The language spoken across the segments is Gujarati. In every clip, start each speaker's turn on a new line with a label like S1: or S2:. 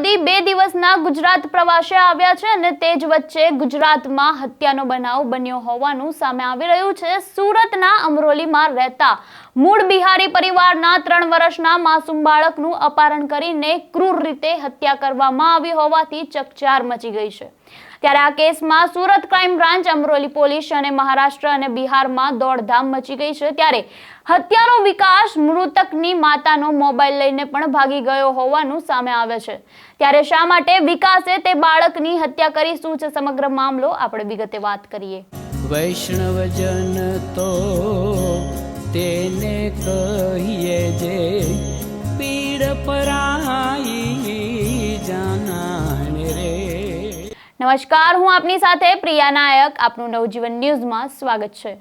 S1: મોદી બે દિવસના ગુજરાત પ્રવાસે આવ્યા છે અને તે જ વચ્ચે ગુજરાતમાં હત્યાનો બનાવ બન્યો હોવાનું સામે આવી રહ્યું છે. સુરતના અમરોલીમાં રહેતા મૂળ બિહારી પરિવારના ત્રણ વર્ષના માસૂમ બાળકનું અપહરણ કરીને ક્રૂર રીતે હત્યા કરવામાં આવી હોવાથી ચકચાર મચી ગઈ છે. ત્યારે આ કેસમાં Surat crime branch, Amroli police અને મહારાષ્ટ્ર અને બિહારમાં દોડધામ મચી ગઈ છે. ત્યારે હત્યાનો વિકાસ મૃતકની માતાનો મોબાઈલ લઈને પણ ભાગી ગયો હોવાનું સામે આવે છે. ત્યારે શા માટે વિકાસે તે બાળકની હત્યા કરી શું છે સમગ્ર મામલો? આપણે વિગતે વાત કરીએ.
S2: વૈષ્ણવજન તો તેને કહીએ જે
S1: નમસ્કાર, હું આપની સાથે પ્રિયા નાયક. આપનું નવજીવન ન્યૂઝમાં સ્વાગત છે.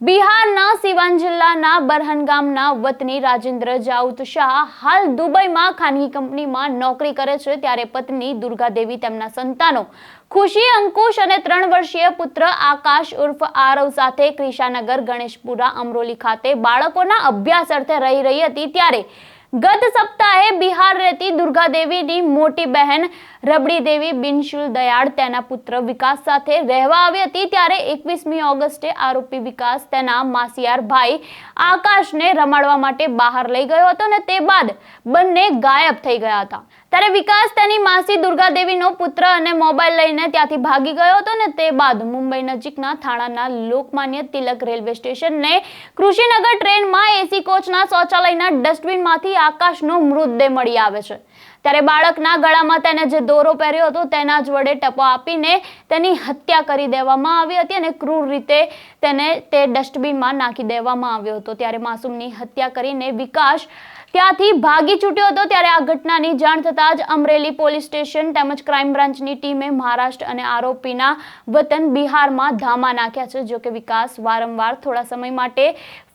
S1: બિહારના સિવાન જિલ્લાના બરહન ગામના વતની રાજેન્દ્ર જાઉત શાહ હાલ દુબઈમાં ખાનગી કંપનીમાં નોકરી કરે છે. ત્યારે પત્ની દુર્ગાદેવી તેમના સંતાનો ખુશી, અંકુશ અને ત્રણ વર્ષીય પુત્ર આકાશ ઉર્ફ આરવ સાથે ક્રિશાનગર ગણેશપુરા અમરોલી ખાતે બાળકોના અભ્યાસ અર્થે રહી રહી હતી. ત્યારે ગત સપ્તાહે બિહાર રહેતી દુર્ગા દેવીની મોટી બહેન રબડી દેવી બિનશુલ દયાળ તેના પુત્ર વિકાસ સાથે રહેવા આવી હતી ત્યારે એકવીસમી ઓગસ્ટે આરોપી વિકાસ તેના માસિયાર ભાઈ આકાશને રમાડવા માટે બહાર લઈ ગયો હતો અને તે બાદ બંને ગાયબ થઈ ગયા હતા. ત્યારે વિકાસ તેની માસી દુર્ગાદેવીનો પુત્ર અને મોબાઈલ લઈને ત્યાંથી ભાગી ગયો હતો ને તે બાદ મુંબઈ નજીકના થાણાના લોકમાન્ય તિલક રેલવે સ્ટેશનને કૃષિનગર ટ્રેનમાં એસી કોચના શૌચાલયના ડસ્ટબિનમાંથી આકાશનો મૃતદેહ મળી આવે છે. ત્યારે બાળકના ગળામાં તેને જે દોરો પહેર્યો હતો, તેના જ વડે ટપો આપીને તેની હત્યા કરી દેવામાં આવી હતી અને ક્રૂર રીતે તેને તે ડસ્ટબિનમાં નાખી દેવામાં આવ્યો હતો. ત્યારે માસૂમની હત્યા કરીને વિકાસ ત્યાંથી ભાગી છૂટ્યો હતો. ત્યારે આ ઘટનાની જાણ થતાં જ અમરેલી પોલીસ સ્ટેશન તેમજ ક્રાઇમ બ્રાન્ચની ટીમે મહારાષ્ટ્ર અને આરોપીના વતન બિહારમાં ધામા નાખ્યા છે. જોકે વિકાસ વારંવાર થોડા સમય માટે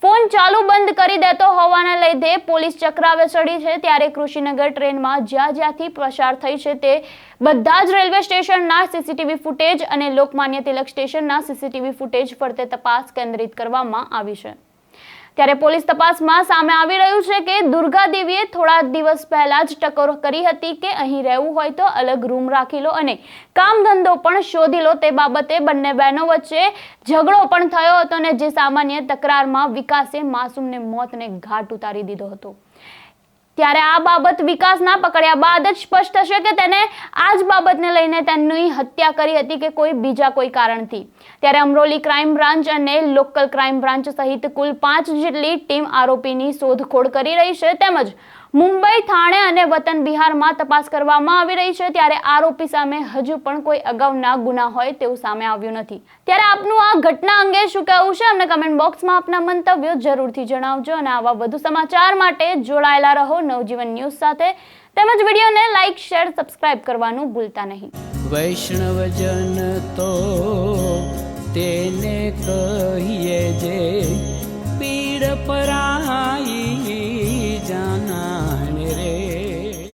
S1: ફોન ચાલુ બંધ કરી દેતો હોવાના લીધે પોલીસ ચક્રાવે ચડી છે. ત્યારે કૃષિનગર ટ્રેનમાં જ્યાં જ્યાંથી પસાર થઈ છે તે બધા જ રેલવે સ્ટેશનના સીસીટીવી ફૂટેજ અને લોકમાન્ય તિલક સ્ટેશનના સીસીટીવી ફૂટેજ ફરતે તપાસ કેન્દ્રિત કરવામાં આવી છે. ત્યારે પોલીસ તપાસમાં સામે આવી રહ્યું છે કે દુર્ગા દેવીએ થોડા દિવસ પહેલા જ ટકોર કરી હતી કે અહીં રહેવું હોય તો અલગ રૂમ રાખી લો અને કામ ધંધો પણ શોધી લો. તે બાબતે બંને બહેનો વચ્ચે ઝઘડો પણ થયો હતો અને જે સામાન્ય તકરારમાં વિકાસે માસૂમને મોતને ઘાટ ઉતારી દીધો હતો. ત્યારે આ બાબત વિકાસના પકડ્યા બાદ જ સ્પષ્ટ થશે કે તેને આ જ બાબતને લઈને તેની હત્યા કરી હતી કે કોઈ બીજા કોઈ કારણથી. ત્યારે અમરોલી ક્રાઇમ બ્રાન્ચ અને લોકલ ક્રાઇમ બ્રાન્ચ સહિત કુલ પાંચ જેટલી ટીમ આરોપીની શોધખોળ કરી રહી છે. તેમજ મુંબઈ, થાણે અને વતન બિહારમાં તપાસ કરવામાં આવી રહી છે. ત્યારે આરોપી સામે હજુ પણ કોઈ અગાઉના ગુના હોય તેવું સામે આવ્યું નથી. ત્યારે આપનું આ ઘટના અંગે શું કહેવું છે? અમને કમેન્ટ બોક્સમાં આપના મંતવ્યો જરૂરથી જણાવજો અને આવા વધુ સમાચાર માટે જોડાયેલા રહો નવજીવન ન્યૂઝ સાથે. તેમજ વિડીયોને લાઇક શેર સબસ્ક્રાઇબ કરવાનું ભૂલતા નહીં.
S2: વૈષ્ણવજન તો તેને કહીએ જે પીડ જાના